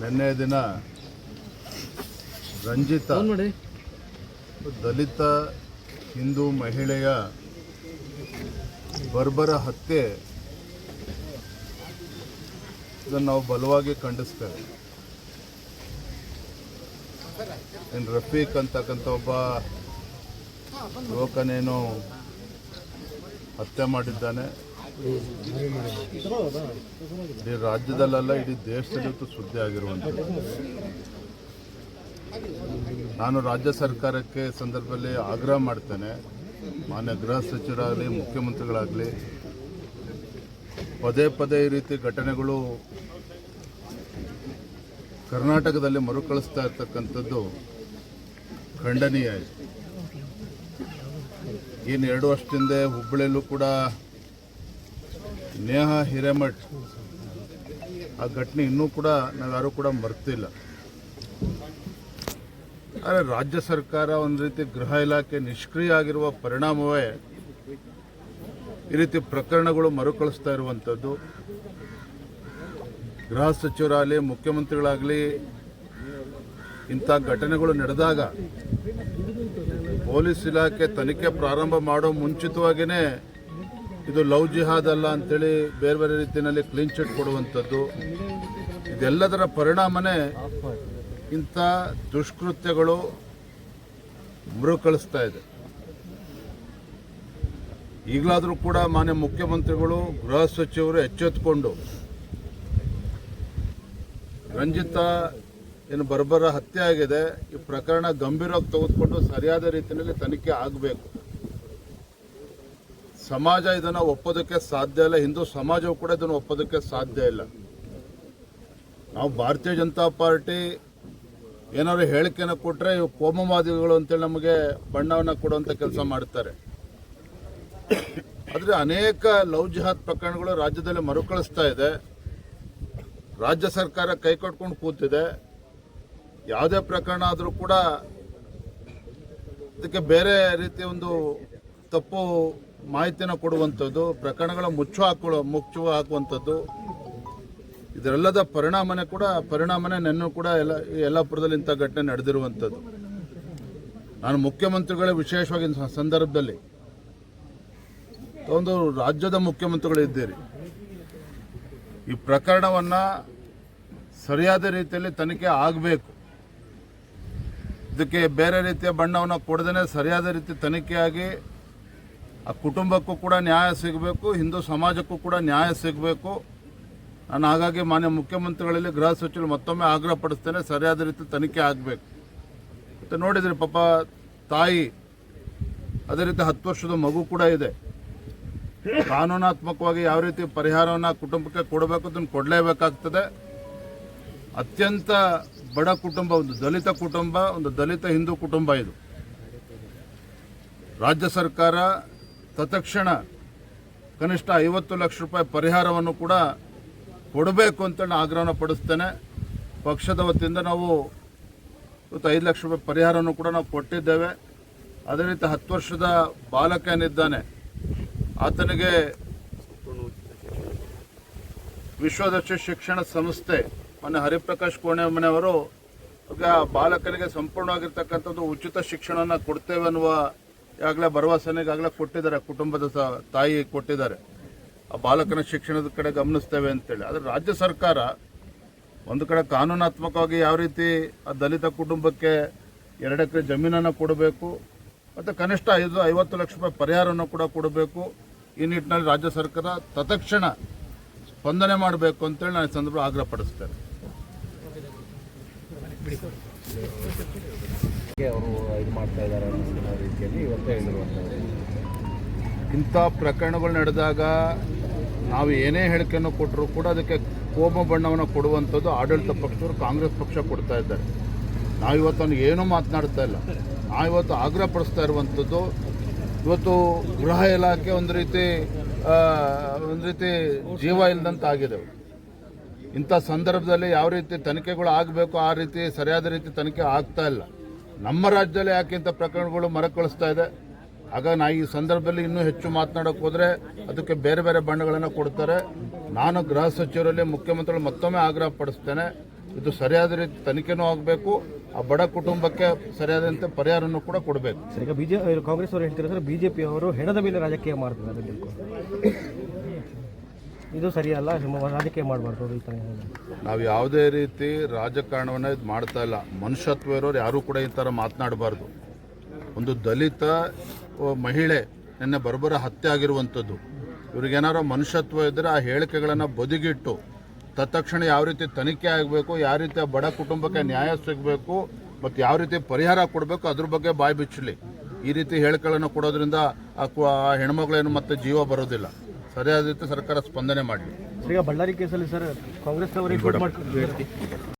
ನಿನ್ನೆ ದಿನ ರಂಜಿತ ದಲಿತ ಹಿಂದೂ ಮಹಿಳೆಯ ಬರ್ಬರ ಹತ್ಯೆ ಇದನ್ನು ನಾವು ಬಲವಾಗಿ ಖಂಡಿಸ್ತೇವೆ. ಏನು ರಫೀಕ್ ಅಂತಕ್ಕಂಥ ಒಬ್ಬ ಯುವಕನೇನು ಹತ್ಯೆ ಮಾಡಿದ್ದಾನೆ. ಇಡೀ ರಾಜ್ಯದಲ್ಲೆಲ್ಲ ಇಡೀ ದೇಶದಲ್ಲಿ ಸುದ್ದಿ ಆಗಿರುವಂಥದ್ದು. ನಾನು ರಾಜ್ಯ ಸರ್ಕಾರಕ್ಕೆ ಸಂದರ್ಭದಲ್ಲಿ ಆಗ್ರಹ ಮಾಡ್ತೇನೆ. ಮಾನ್ಯ ಗೃಹ ಸಚಿವರಾಗಲಿ, ಮುಖ್ಯಮಂತ್ರಿಗಳಾಗಲಿ, ಪದೇ ಪದೇ ಈ ರೀತಿ ಘಟನೆಗಳು ಕರ್ನಾಟಕದಲ್ಲಿ ಮರುಕಳಿಸ್ತಾ ಇರ್ತಕ್ಕಂಥದ್ದು ಖಂಡನೀಯ. ಏನು ಎರಡು ವರ್ಷದಿಂದ ಹುಬ್ಬಳ್ಳಿಯಲ್ಲೂ ಕೂಡ ನೇಹ ಹಿರೇಮಠ್. ಆ ಘಟನೆ ಇನ್ನೂ ಕೂಡ ನಾವ್ಯಾರೂ ಕೂಡ ಮರ್ತಿಲ್ಲ. ಆದರೆ ರಾಜ್ಯ ಸರ್ಕಾರ ಒಂದು ರೀತಿ ಗೃಹ ಇಲಾಖೆ ನಿಷ್ಕ್ರಿಯ ಆಗಿರುವ ಪರಿಣಾಮವೇ ಈ ರೀತಿ ಪ್ರಕರಣಗಳು ಮರುಕಳಿಸ್ತಾ ಇರುವಂಥದ್ದು. ಗೃಹ ಸಚಿವರಾಗಲಿ, ಮುಖ್ಯಮಂತ್ರಿಗಳಾಗಲಿ ಇಂಥ ಘಟನೆಗಳು ನಡೆದಾಗ ಪೊಲೀಸ್ ಇಲಾಖೆ ತನಿಖೆ ಪ್ರಾರಂಭ ಮಾಡೋ ಮುಂಚಿತವಾಗಿಯೇ ಇದು ಲವ್ ಜಿಹಾದ್ ಅಲ್ಲ ಅಂತೇಳಿ ಬೇರೆ ಬೇರೆ ರೀತಿಯಲ್ಲಿ ಕ್ಲೀನ್ ಚಿಟ್ ಕೊಡುವಂಥದ್ದು. ಇದೆಲ್ಲದರ ಪರಿಣಾಮನೇ ಇಂಥ ದುಷ್ಕೃತ್ಯಗಳು ಮರುಕಳಿಸ್ತಾ ಇದೆ. ಈಗಲಾದರೂ ಕೂಡ ಮಾನ್ಯ ಮುಖ್ಯಮಂತ್ರಿಗಳು, ಗೃಹ ಸಚಿವರು ಎಚ್ಚೆತ್ತುಕೊಂಡು ರಂಜಿತಾ ಏನು ಬರ್ಬರ ಹತ್ಯೆ ಆಗಿದೆ, ಈ ಪ್ರಕರಣ ಗಂಭೀರವಾಗಿ ತೆಗೆದುಕೊಂಡು ಸರಿಯಾದ ರೀತಿಯಲ್ಲಿ ತನಿಖೆ ಆಗಬೇಕು. ಸಮಾಜ ಇದನ್ನು ಒಪ್ಪೋದಕ್ಕೆ ಸಾಧ್ಯ ಇಲ್ಲ. ಹಿಂದೂ ಸಮಾಜವು ಕೂಡ ಇದನ್ನು ಒಪ್ಪೋದಕ್ಕೆ ಸಾಧ್ಯ ಇಲ್ಲ. ನಾವು ಭಾರತೀಯ ಜನತಾ ಪಾರ್ಟಿ ಏನಾದ್ರು ಹೇಳಿಕೆನ ಕೊಟ್ಟರೆ ಇವು ಕೋಮವಾದಿಗಳು ಅಂತೇಳಿ ನಮಗೆ ಬಣ್ಣವನ್ನು ಕೊಡುವಂಥ ಕೆಲಸ ಮಾಡ್ತಾರೆ. ಆದರೆ ಅನೇಕ ಲವ್ ಜಿಹಾದ್ ಪ್ರಕರಣಗಳು ರಾಜ್ಯದಲ್ಲಿ ಮರುಕಳಿಸ್ತಾ ಇದೆ. ರಾಜ್ಯ ಸರ್ಕಾರ ಕೈ ಕಟ್ಕೊಂಡು ಕೂತಿದೆ. ಯಾವುದೇ ಪ್ರಕರಣ ಆದರೂ ಕೂಡ ಇದಕ್ಕೆ ಬೇರೆ ರೀತಿಯ ಒಂದು ತಪ್ಪು ಮಾಹಿತಿನ ಕೊಡುವಂಥದ್ದು, ಪ್ರಕರಣಗಳ ಮುಚ್ಚು ಹಾಕೊಳ್ಳೋ ಮುಚ್ಚು ಹಾಕುವಂಥದ್ದು ಇದರೆಲ್ಲದ ಪರಿಣಾಮನೇ ಕೂಡ, ಪರಿಣಾಮನೇ ನೆನ್ನು ಕೂಡ ಎಲ್ಲ ಯಲ್ಲಾಪುರದಲ್ಲಿ ಇಂಥ ಘಟನೆ ನಡೆದಿರುವಂಥದ್ದು. ನಾನು ಮುಖ್ಯಮಂತ್ರಿಗಳ ವಿಶೇಷವಾಗಿ ಸಂದರ್ಭದಲ್ಲಿ, ಒಂದು ರಾಜ್ಯದ ಮುಖ್ಯಮಂತ್ರಿಗಳು ಇದ್ದೀರಿ. ಈ ಪ್ರಕರಣವನ್ನು ಸರಿಯಾದ ರೀತಿಯಲ್ಲಿ ತನಿಖೆ ಆಗಬೇಕು. ಇದಕ್ಕೆ ಬೇರೆ ರೀತಿಯ ಬಣ್ಣವನ್ನು ಕೊಡದೇ ಸರಿಯಾದ ರೀತಿ ತನಿಖೆಯಾಗಿ ಆ ಕುಟುಂಬಕ್ಕೂ ಕೂಡ ನ್ಯಾಯ ಸಿಗಬೇಕು, ಹಿಂದೂ ಸಮಾಜಕ್ಕೂ ಕೂಡ ನ್ಯಾಯ ಸಿಗಬೇಕು. ನಾನು ಹಾಗಾಗಿ ಮಾನ್ಯ ಮುಖ್ಯಮಂತ್ರಿಗಳಲ್ಲಿ ಗೃಹ ಸಚಿವರು ಮತ್ತೊಮ್ಮೆ ಆಗ್ರಹ ಪಡಿಸ್ತೇನೆ, ಸರಿಯಾದ ರೀತಿ ತನಿಖೆ ಆಗಬೇಕು. ಮತ್ತು ನೋಡಿದರೆ ಪಾಪ ತಾಯಿ, ಅದೇ ರೀತಿ ಹತ್ತು ವರ್ಷದ ಮಗು ಕೂಡ ಇದೆ. ಕಾನೂನಾತ್ಮಕವಾಗಿ ಯಾವ ರೀತಿ ಪರಿಹಾರವನ್ನು ಕುಟುಂಬಕ್ಕೆ ಕೊಡಬೇಕು ಅದನ್ನು ಕೊಡಲೇಬೇಕಾಗ್ತದೆ. ಅತ್ಯಂತ ಬಡ ಕುಟುಂಬ, ಒಂದು ದಲಿತ ಕುಟುಂಬ, ಒಂದು ದಲಿತ ಹಿಂದೂ ಕುಟುಂಬ ಇದು. ರಾಜ್ಯ ಸರ್ಕಾರ ತತ್ಕ್ಷಣ ಕನಿಷ್ಠ ಐವತ್ತು ಲಕ್ಷ ರೂಪಾಯಿ ಪರಿಹಾರವನ್ನು ಕೂಡ ಕೊಡಬೇಕು ಅಂತೇಳಿ ಆಗ್ರಹನ ಪಡಿಸ್ತೇನೆ. ಪಕ್ಷದ ವತಿಯಿಂದ ನಾವು ಇವತ್ತು ಐದು ಲಕ್ಷ ರೂಪಾಯಿ ಪರಿಹಾರವನ್ನು ಕೂಡ ನಾವು ಕೊಟ್ಟಿದ್ದೇವೆ. ಅದೇ ರೀತಿ ಹತ್ತು ವರ್ಷದ ಬಾಲಕ ಏನಿದ್ದಾನೆ, ಆತನಿಗೆ ವಿಶ್ವದರ್ಶಿ ಶಿಕ್ಷಣ ಸಂಸ್ಥೆ ಮೊನ್ನೆ ಹರಿಪ್ರಕಾಶ್ ಕೋಣೆಮನೆಯವರು ಬಾಲಕನಿಗೆ ಸಂಪೂರ್ಣವಾಗಿರ್ತಕ್ಕಂಥದ್ದು ಉಚಿತ ಶಿಕ್ಷಣವನ್ನು ಕೊಡ್ತೇವೆ ಅನ್ನುವ ಈಗಾಗಲೇ ಭರವಸೆನ ಈಗಾಗಲೇ ಕೊಟ್ಟಿದ್ದಾರೆ, ಕುಟುಂಬದ ತಾಯಿ ಕೊಟ್ಟಿದ್ದಾರೆ. ಆ ಬಾಲಕನ ಶಿಕ್ಷಣದ ಕಡೆ ಗಮನಿಸ್ತೇವೆ ಅಂತೇಳಿ. ಆದರೆ ರಾಜ್ಯ ಸರ್ಕಾರ ಒಂದು ಕಡೆ ಕಾನೂನಾತ್ಮಕವಾಗಿ ಯಾವ ರೀತಿ ಆ ದಲಿತ ಕುಟುಂಬಕ್ಕೆ ಎರಡು ಎಕರೆ ಜಮೀನನ್ನು ಕೊಡಬೇಕು, ಮತ್ತು ಕನಿಷ್ಠ ಐದು, ಐವತ್ತು ಲಕ್ಷ ರೂಪಾಯಿ ಪರಿಹಾರವನ್ನು ಕೂಡ ಕೊಡಬೇಕು, ಈ ನಿಟ್ಟಿನಲ್ಲಿ ರಾಜ್ಯ ಸರ್ಕಾರ ತತ್ಕ್ಷಣ ಸ್ಪಂದನೆ ಮಾಡಬೇಕು ಅಂತೇಳಿ ನಾನು ಈ ಸಂದರ್ಭ ಆಗ್ರಹ ಪಡಿಸ್ತೇನೆ ಅವರು ಇದು ಮಾಡ್ತಾ ಇದ್ದಾರೆ ಅನ್ನೋ ರೀತಿಯಲ್ಲಿ ಇವತ್ತೇ ಹೇಳಿರುವಂಥದ್ದು ಇಂಥ ಪ್ರಕರಣಗಳು ನಡೆದಾಗ ನಾವು ಏನೇ ಹೇಳಿಕೆಯನ್ನು ಕೊಟ್ಟರು ಕೂಡ ಅದಕ್ಕೆ ಕೋಮ ಬಣ್ಣವನ್ನು ಕೊಡುವಂಥದ್ದು ಆಡಳಿತ ಪಕ್ಷದವರು ಕಾಂಗ್ರೆಸ್ ಪಕ್ಷ ಕೊಡ್ತಾ ಇದ್ದಾರೆ. ನಾವಿವತ್ತು ಏನೂ ಮಾತನಾಡ್ತಾ ಇಲ್ಲ. ನಾವಿವತ್ತು ಆಗ್ರಹ ಪಡಿಸ್ತಾ ಇರುವಂಥದ್ದು, ಇವತ್ತು ಗೃಹ ಇಲಾಖೆ ಒಂದು ರೀತಿ ಒಂದು ರೀತಿ ಜೀವ ಇಲ್ಲದಂತ ಆಗಿದೆ. ಇಂಥ ಸಂದರ್ಭದಲ್ಲಿ ಯಾವ ರೀತಿ ತನಿಖೆಗಳು ಆಗಬೇಕು ಆ ರೀತಿ, ಸರಿಯಾದ ರೀತಿ ತನಿಖೆ ಆಗ್ತಾ ಇಲ್ಲ. ನಮ್ಮ ರಾಜ್ಯದಲ್ಲಿ ಯಾಕೆಂತ ಪ್ರಕರಣಗಳು ಮರಕಳಿಸ್ತಾ ಇದೆ? ಆಗ ನಾ ಈ ಸಂದರ್ಭದಲ್ಲಿ ಇನ್ನೂ ಹೆಚ್ಚು ಮಾತನಾಡೋಕೆ ಹೋದರೆ ಅದಕ್ಕೆ ಬೇರೆ ಬೇರೆ ಬಣ್ಣಗಳನ್ನು ಕೊಡ್ತಾರೆ. ನಾನು ಗೃಹ ಸಚಿವರಲ್ಲಿ ಮುಖ್ಯಮಂತ್ರಿಗಳು ಮತ್ತೊಮ್ಮೆ ಆಗ್ರಹ ಪಡಿಸ್ತೇನೆ. ಇದು ಸರಿಯಾದ ರೀತಿ ತನಿಖೆನೂ ಆಗಬೇಕು, ಆ ಬಡ ಕುಟುಂಬಕ್ಕೆ ಸರಿಯಾದಂತೆ ಪರಿಹಾರನೂ ಕೂಡ ಕೊಡಬೇಕು. ಈಗ ಬಿಜೆ ಕಾಂಗ್ರೆಸ್ ಅವರು ಸರ್ ಬಿಜೆಪಿ ಅವರು ಹೆಣದ ಮೇಲೆ ರಾಜಕೀಯ ಮಾಡ್ತಾರೆ ಇದು ಸರಿಯಲ್ಲ ರಾಜಕೀಯ ಮಾಡಬಾರ್ದು ನಾವು ಯಾವುದೇ ರೀತಿ ರಾಜಕಾರಣವನ್ನು ಇದು ಮಾಡ್ತಾ ಇಲ್ಲ. ಮನುಷ್ಯತ್ವ ಇರೋರು ಯಾರೂ ಕೂಡ ಈ ಥರ ಮಾತನಾಡಬಾರ್ದು. ಒಂದು ದಲಿತ ಮಹಿಳೆ ನಿನ್ನೆ ಬರಬರ ಹತ್ಯೆ ಆಗಿರುವಂಥದ್ದು. ಇವ್ರಿಗೇನಾರೋ ಮನುಷ್ಯತ್ವ ಇದ್ದರೆ ಆ ಹೇಳಿಕೆಗಳನ್ನು ಬದಿಗಿಟ್ಟು ತತ್ಕ್ಷಣ ಯಾವ ರೀತಿ ತನಿಖೆ ಆಗಬೇಕು, ಯಾವ ರೀತಿ ಬಡ ಕುಟುಂಬಕ್ಕೆ ನ್ಯಾಯ ಸಿಗಬೇಕು ಮತ್ತು ಯಾವ ರೀತಿ ಪರಿಹಾರ ಕೊಡಬೇಕು, ಅದ್ರ ಬಗ್ಗೆ ಬಾಯಿ ಬಿಚ್ಚಲಿ. ಈ ರೀತಿ ಹೇಳಿಕೆಗಳನ್ನು ಕೊಡೋದ್ರಿಂದ ಆ ಹೆಣ್ಮಗಳೇನು ಮತ್ತೆ ಜೀವ ಬರೋದಿಲ್ಲ. ಸರಿಯಾದ ರೀತಿ ಸರ್ಕಾರ ಸ್ಪಂದನೆ ಮಾಡಲಿ. ಈಗ ಬಳ್ಳಾರಿ ಕೇಸಲ್ಲಿ ಸರ್ ಮಾಡ್ಕೊಂಡು